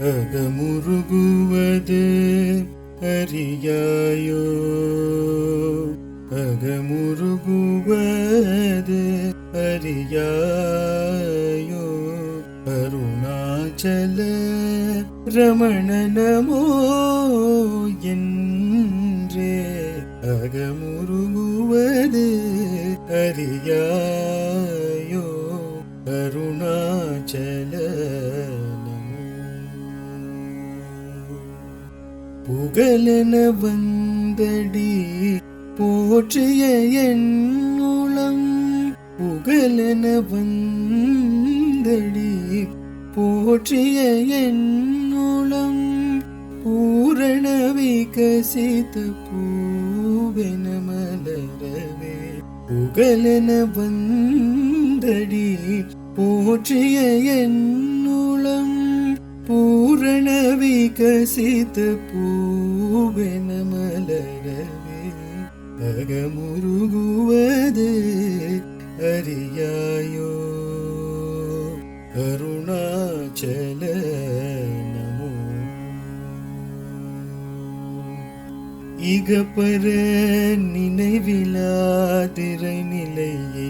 அகமுருகுவது அறியாயோ? அகமுருகுவது அறியாயோ? அருணாச்சல ரமண நமோ என்றே அகமுருகுவது அறியா புகழென வந்தடி போற்றிய என்னுளம் புகழென வந்தடி போற்றிய என்னுளம் பூரண விகசித்த பூவென மலரவே. புகழென வந்தடி போற்றிய என்னுளம் பூரண விகசித்த பூவென மலரவே அகமுருகுவது அறியாயோ? அருணாச்சல நமோ. இகப்பர நினைவிலாதிரை நிலை எய்திடவும்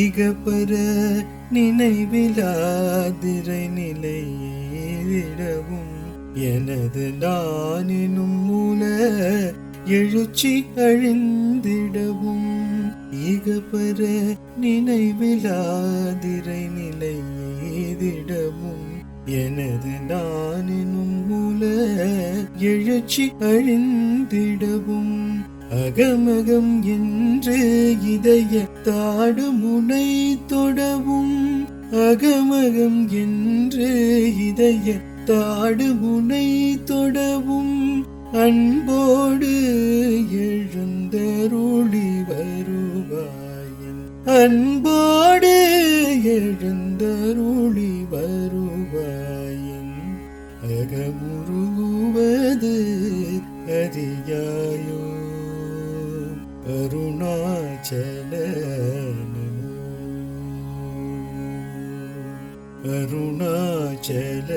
இகப்பர நினைவிலாதிரை நிலையேறிடவும் எனது நானினும் மூல எழுச்சி அழிந்திடவும். இகப்பர நினைவிலாதிரை நிலையேறிடவும் எனது நானினும் மூல எழுச்சி அழிந்திடவும். அகமகம் என்று இதய தாடு முனை தொடவும். அகமகம் என்று இதய தாடு முனை தொடவும். அன்போடு எழுந்தருளி வருவாயன். அன்போடு எழுந்தருளி வருவாயன். அகமுருவது அறியாயோ அருணாச்சல நமோ அருணாச்சல